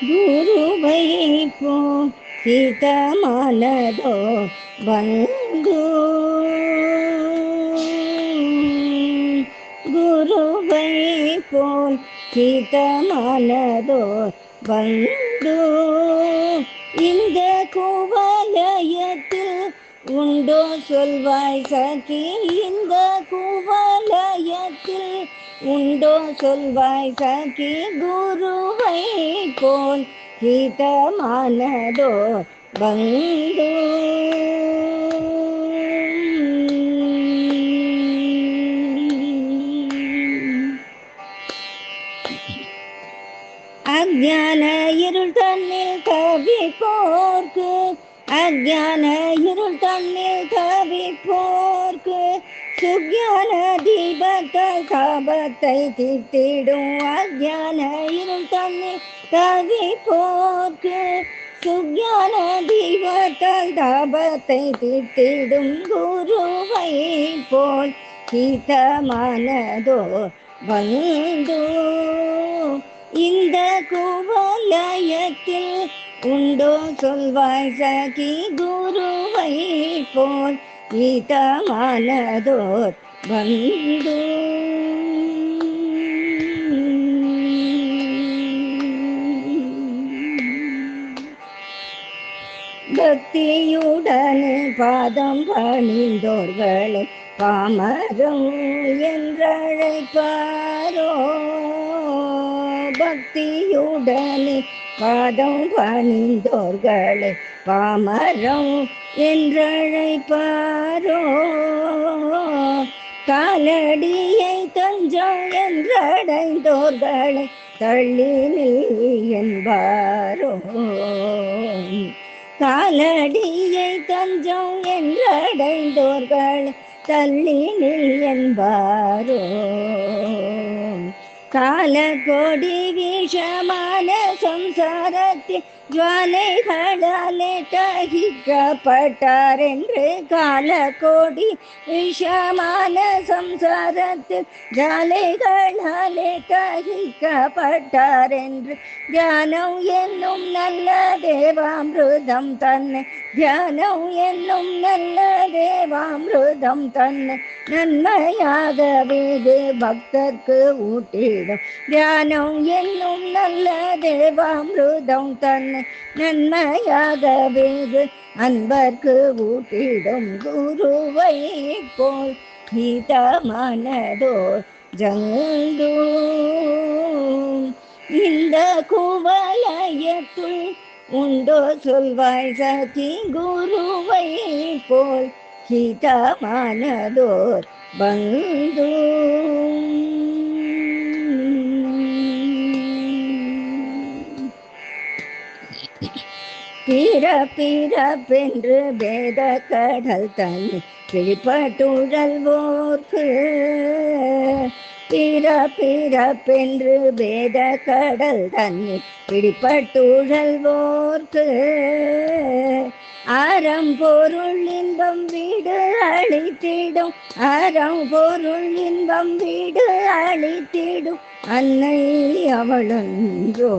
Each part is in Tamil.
குருவை போ சிதமானதோ பந்து குருவை போல் சிதமானதோ பந்து இந்த குவலயத்தில் உண்டோ சொல்வாய் சகி இந்த குவலயத்தில் உண்டோ சொல்வாய் சகி குருவை போல் ஹிதமானதோ பந்து அஜான இருள் தன்னில் போர்க்கு அஜான இருள் தன்னில் போர் சுக்ஞான தீபத்த சாபத்தை தீர்த்திடும் அஜான இருள் தன்னை தன்னில் போக்கு சுக்ஞான தீபத்தால் தாபத்தை தீர்த்திடும் குருவை போல் கீதமானதோ வந்து. இந்த குவலயத்தில் உண்டோ சொல்வாய் சகி குருவை போல் இதமானதோர் வந்து. பக்தியுடனே பாதம் பணிந்தோர்களை பாமரம் என்றழைப்பாரோ? பக்தியுடனே பாதம் பணிந்தோர்களை பாமரம் என்றழைப்பாரோ? காலடியை தஞ்சம் என்றடைந்தோர்களை தள்ளி நில் என்பாரோ? காலடியை தஞ்சம் என்றடைந்தோர்களை தள்ளி நில் என்பாரோ? கால கோடி விஷமான சம்சாரத்தில் ஜுவாலைகளாலே தகிக்கப்பட்டார் என்று கால கோடி விஷமான சம்சாரத்தில் ஜாலைகளாலே தகிக்கப்பட்டார் என்று தியானம் என்னும் நல்ல தேவாமிருதம் தன்னை தியானம் என்னும் நல்ல தேவாமிருதம் தன்னை நன்மையாக தியானம் என்னும் நல்ல தேவாமிருதம் தன்னை நன்மையாக வேறு அன்பர்க்கு ஊட்டிடும் குருவை போல் ஹிதமானதோ ஜந்து இந்த குவலயத்துள் உண்டோ சொல்வாய் சகி குருவை போல் ஹிதமானதோர் பந்து பிற பிறப்பென்று பேத கடல் தனி பிடிப்பட்டுழல்வோர்க்கு பிற பிறப்பென்று பேத கடல் தனி பிடிப்பட்டுழல்வோர்க்கு அறம் பொருள் இன்பம் வீடு அழித்திடும் அறம் பொருள் இன்பம் வீடு அழித்திடும் அன்னை அவளன்றோ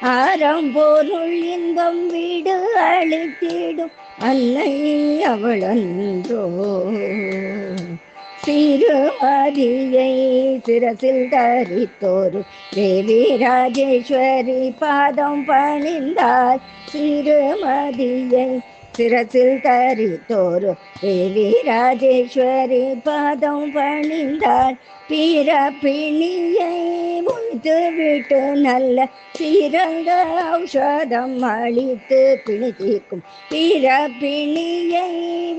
அறம்பொருள் இன்பம் வீடு அழுத்திடும். அன்னை அவளன்றோ சிறுமதியை சிரசில் தரித்தோரு. தேவி ராஜேஸ்வரி பாதம் பணிந்தார். சிறுமதியை சிரசில் தரித்தோரு தேவி ராஜேஸ்வரி பாதம் பணிந்தார். பிற பிணியை முடித்து விட்டு நல்ல சிறந்த ஔஷதம் அளித்து பிணி தீர்க்கும் பிற பிணியை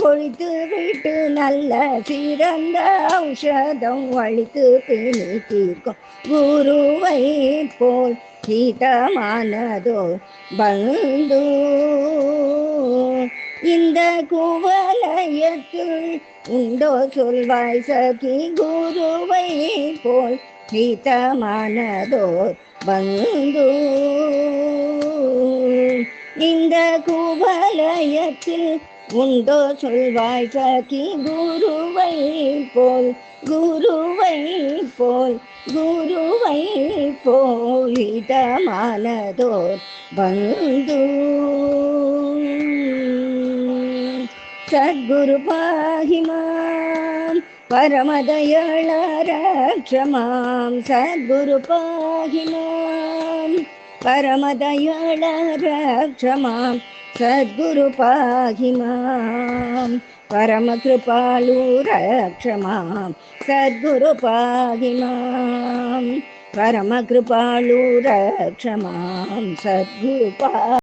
ஒழித்து விட்டு நல்ல சிறந்த ஔஷதம் அளித்து பிணி தீர்க்கும் குருவை போல் ஹிதமானதோ பந்து இந்த குவலயத்தில் உண்டோ சொல்வாய் சகி குருவை போல் ஹிதமானதோ பந்து இந்த குவலயத்தில் உண்டோ சொல்வாய் சகி குருவை போல் குருவை போல் குருவை போல் இதமானதோர் பந்து. சத்குரு பாகிமாம் பரமதயள ரக்ஷமாம் சத்குரு பாகிமாம் பரமதயள ரக்ஷமாம் சத்குரு பாகிமாம். பரமகிருபாலு ரக்ஷமாம் சத்குரு பாகிமாம். பரமகிருபாலு ரக்ஷமாம் சத்குரு பா